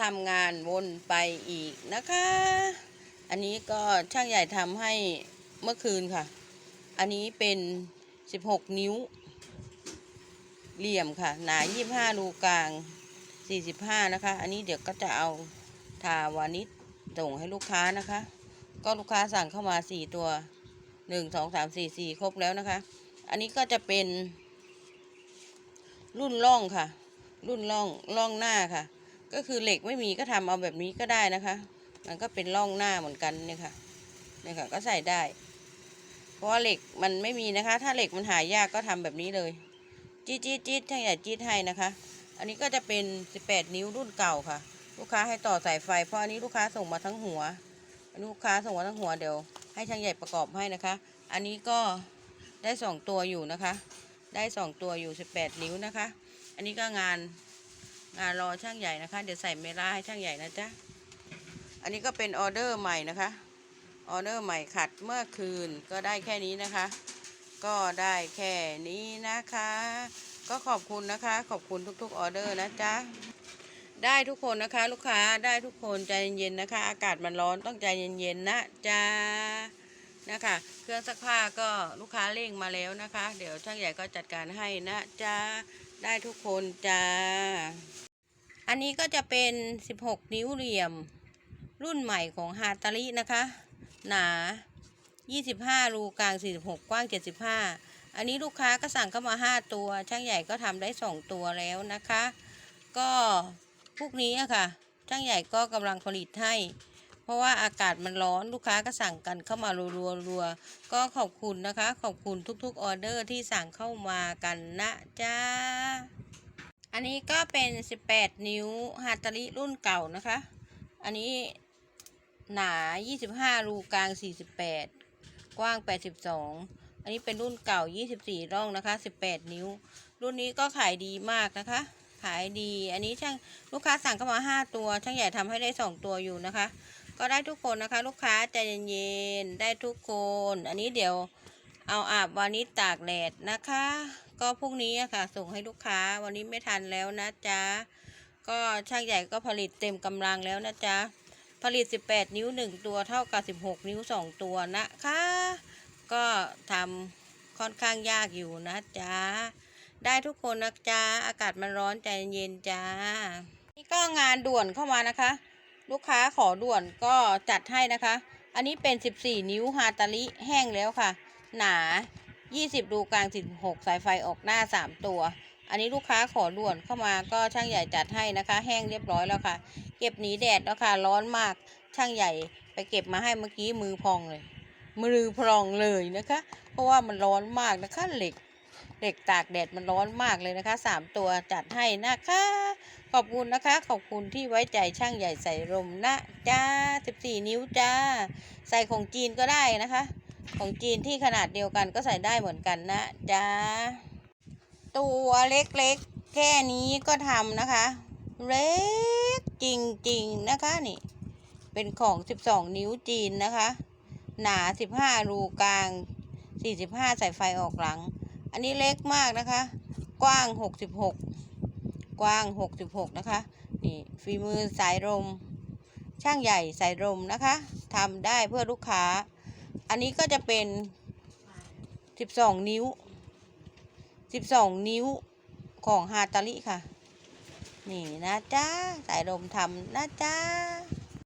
ทำงานวนไปอีกนะคะ อันนี้ก็ช่างใหญ่ทำให้เมื่อคืนค่ะ อันนี้เป็น 16 นิ้ว เหลี่ยมค่ะ หนา 25 รูกลาง 45 นะคะ อันนี้เดี๋ยวก็จะเอาทาวานิชส่งให้ลูกค้านะคะ ก็ลูกค้าสั่งเข้ามา 4 ตัว 1 2 3 4 4 ครบแล้วนะคะ อันนี้ก็จะเป็นรุ่นล่องค่ะ รุ่นล่องล่องหน้าค่ะ ก็คือเหล็กไม่มีก็ทำเอาแบบนี้ก็ได้นะคะ มันก็เป็นล่องหน้าเหมือนกันเนี่ยค่ะเนี่ยค่ะก็ใส่ได้ เพราะว่าเหล็กมันไม่มีนะคะ ถ้าเหล็กมันหายากก็ทำแบบนี้เลย จี๊ดจี๊ดจี๊ดช่างใหญ่จี๊ดให้นะคะ อันนี้ก็จะเป็น 18 นิ้วรุ่นเก่าค่ะ ลูกค้าให้ต่อสายไฟ เพราะอันนี้ลูกค้าส่งมาทั้งหัวอันนี้ลูกค้าส่งมาทั้งหัวเดี๋ยวให้ช่างใหญ่ประกอบให้นะคะ อันนี้ก็ได้สองตัวอยู่นะคะ ได้สองตัวอยู่ 18 นิ้วนะคะ อันนี้ก็งาน งานรอช่างใหญ่นะคะ เดี๋ยวใส่เมล่าให้ช่างใหญ่นะจ๊ะ อันนี้ก็เป็นออเดอร์ใหม่นะคะ ออเดอร์ใหม่ขัดเมื่อคืนก็ได้แค่นี้นะคะ ก็ได้แค่นี้นะคะ ก็ขอบคุณนะคะ ขอบคุณทุกๆออเดอร์นะจ๊ะ ได้ทุกคนนะคะ ลูกค้าได้ทุกคนใจเย็นๆนะคะ อากาศมันร้อนต้องใจเย็นๆนะจ๊ะนะคะเครื่องซักผ้าก็ลูกค้าเร่งมาแล้วนะคะ เดี๋ยวช่างใหญ่ก็จัดการให้นะจ๊ะ ได้ทุกคนจ้า อันนี้ก็จะเป็น 16 นิ้วเหลี่ยม รุ่นใหม่ของฮาตารินะคะ หนา 25 รูกลาง 46 กว้าง 75 อันนี้ลูกค้าก็สั่งเข้ามา 5 ตัว ช่างใหญ่ก็ทำได้ 2 ตัวแล้วนะคะ ก็พวกนี้อะค่ะ ช่างใหญ่ก็กำลังผลิตให้ ราะว่าอากาศมันร้อนลูกค้าก็สั่งกันเข้ามารัวๆรัวก็ขอบคุณนะคะ ขอบคุณทุกๆออเดอร์ที่สั่งเข้ามากันนะจ้าอันนี้ก็เป็น 18 นิ้วฮาตาริรุ่นเก่านะคะ อันนี้หนา 25 รูกลาง 48 กว้าง 82 อันนี้เป็นรุ่นเก่า 24 ร่องนะคะ 18 นิ้ว รุ่นนี้ก็ขายดีมากนะคะ ขายดี อันนี้ช่างลูกค้าสั่งเข้ามา 5 ตัว ช่างใหญ่ทำให้ได้ 2 ตัวอยู่นะคะ ก็ได้ทุกคนนะคะ ลูกค้าใจเย็นๆได้ทุกคน อันนี้เดี๋ยวเอาอาบวานิชตากแดดนะคะ ก็พรุ่งนี้อะค่ะ ส่งให้ลูกค้าวันนี้ไม่ทันแล้วนะจ๊ะก็ช่างใหญ่ก็ผลิตเต็มกำลังแล้วนะจ๊ะผลิต 18 นิ้ว 1 ตัวเท่ากับ 16 นิ้ว 2 ตัวนะคะ ก็ทำค่อนข้างยากอยู่นะจ๊ะได้ทุกคนนะจ๊ะอากาศมันร้อนใจเย็นจ้านี่ก็งานด่วนเข้ามานะคะ ลูกค้าขอด่วนก็จัดให้นะคะ อันนี้เป็น 14 นิ้วฮาตาลิแห้งแล้วค่ะ หนา 20 รูกลาง 16 สายไฟออกหน้า 3 ตัว อันนี้ลูกค้าขอด่วนเข้ามาก็ช่างใหญ่จัดให้นะคะ แห้งเรียบร้อยแล้วค่ะ เก็บหนีแดดแล้วค่ะ ร้อนมากช่างใหญ่ไปเก็บมาให้เมื่อกี้มือพองเลย มือพองเลยนะคะ เพราะว่ามันร้อนมากนะคะเหล็กเหล็กตากแดดมันร้อนมากเลยนะคะสามตัวจัดให้นะคะ ขอบคุณนะคะ ขอบคุณที่ไว้ใจช่างใหญ่ใส่ลมนะจ้า14 นิ้วจ้า ใส่ของจีนก็ได้นะคะ ของจีนที่ขนาดเดียวกันก็ใส่ได้เหมือนกันนะจ้า ตัวเล็กๆ แค่นี้ก็ทำนะคะ เล็กจริงๆนะคะนี่ เป็นของ 12 นิ้วจีนนะคะ หนา 15 รูกลาง 45 ใส่ไฟออกหลัง อันนี้เล็กมากนะคะ กว้าง 66 กว้าง 66 นะคะ นี่ฝีมือสายลมช่างใหญ่สายลมนะคะทำได้เพื่อลูกค้า อันนี้ก็จะเป็น 12 นิ้ว 12 นิ้วของฮาตาลิค่ะ นี่นะจ๊ะ สายลมทำนะจ๊ะ